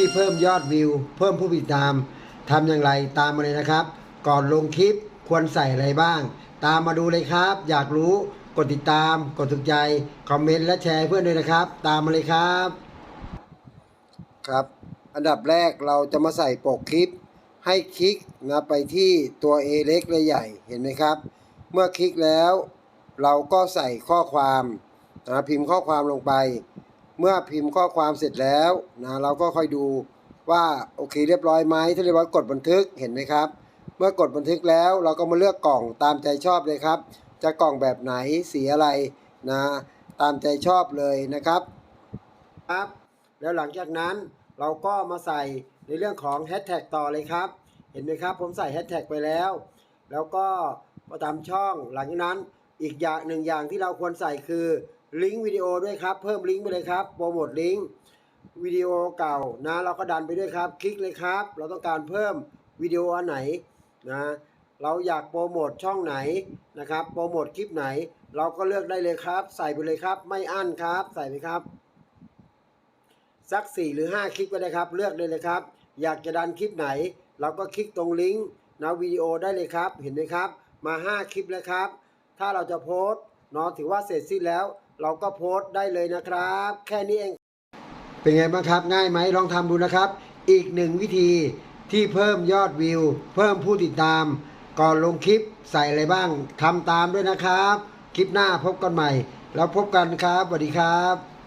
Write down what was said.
ที่เพิ่มยอดวิว เพิ่มผู้ติดตามทำอย่างไรตามมาเลยนะครับ ก่อนลงคลิปควรใส่อะไรบ้าง ตามมาดูเลยครับ อยากรู้กดติดตาม กดถูกใจ คอมเมนต์และแชร์เพื่อนด้วยนะครับ ตามมาเลยครับ ครับ อันดับแรกเราจะมาใส่ปกคลิป ให้คลิกนะไปที่ตัว A เล็กและใหญ่เห็นไหมครับ เมื่อคลิกแล้ว เราก็ใส่ข้อความนะพิมพ์ข้อความลงไป เมื่อพิมพ์ข้อความเสร็จแล้วนะเราก็ค่อยดูว่าโอเคเรียบร้อยไหมถ้าเรียบร้อยกดบันทึกเห็นไหมครับ เมื่อกดบันทึกแล้วเราก็มาเลือกกล่องตามใจชอบเลยครับ จะกล่องแบบไหนสีอะไรนะตามใจชอบเลยนะครับครับ แล้วหลังจากนั้นเราก็มาใส่ในเรื่องของแฮชแท็กต่อเลยครับ เห็นไหมครับ ผมใส่แฮชแท็กไปแล้ว แล้วก็ประจำช่องหลังจากนั้นอีกอย่างหนึ่งอย่างที่เราควรใส่คือ ลิงก์วิดีโอด้วยครับ เพิ่มลิงก์ไปเลยครับ โปรโมทลิงก์วิดีโอเก่านะเราก็ดันไปด้วยครับ คลิกเลยครับ เราต้องการเพิ่มวิดีโออันไหนนะเราอยากโปรโมทช่องไหนนะครับ โปรโมทคลิปไหน เราก็เลือกได้เลยครับ ใส่ไปเลยครับ ไม่อั้นครับ ใส่ไปครับสัก 4 หรือ 5 คลิปก็ได้ครับ เลือกได้เลยครับ อยากจะดันคลิปไหน เราก็คลิกตรงลิงก์นะวิดีโอได้เลยครับ เห็นไหมครับ มา 5 คลิปแล้วครับ ถ้าเราจะโพสต์เนาะถือว่าเสร็จสิ้นแล้ว เราก็โพสต์ได้เลยนะครับ แค่นี้เอง เป็นไงบ้างครับง่ายไหมลองทำดูนะครับ อีกหนึ่งวิธีที่เพิ่มยอดวิว เพิ่มผู้ติดตาม ก่อนลงคลิปใส่อะไรบ้างทำตามด้วยนะครับ คลิปหน้าพบกันใหม่ แล้วพบกันครับสวัสดีครับ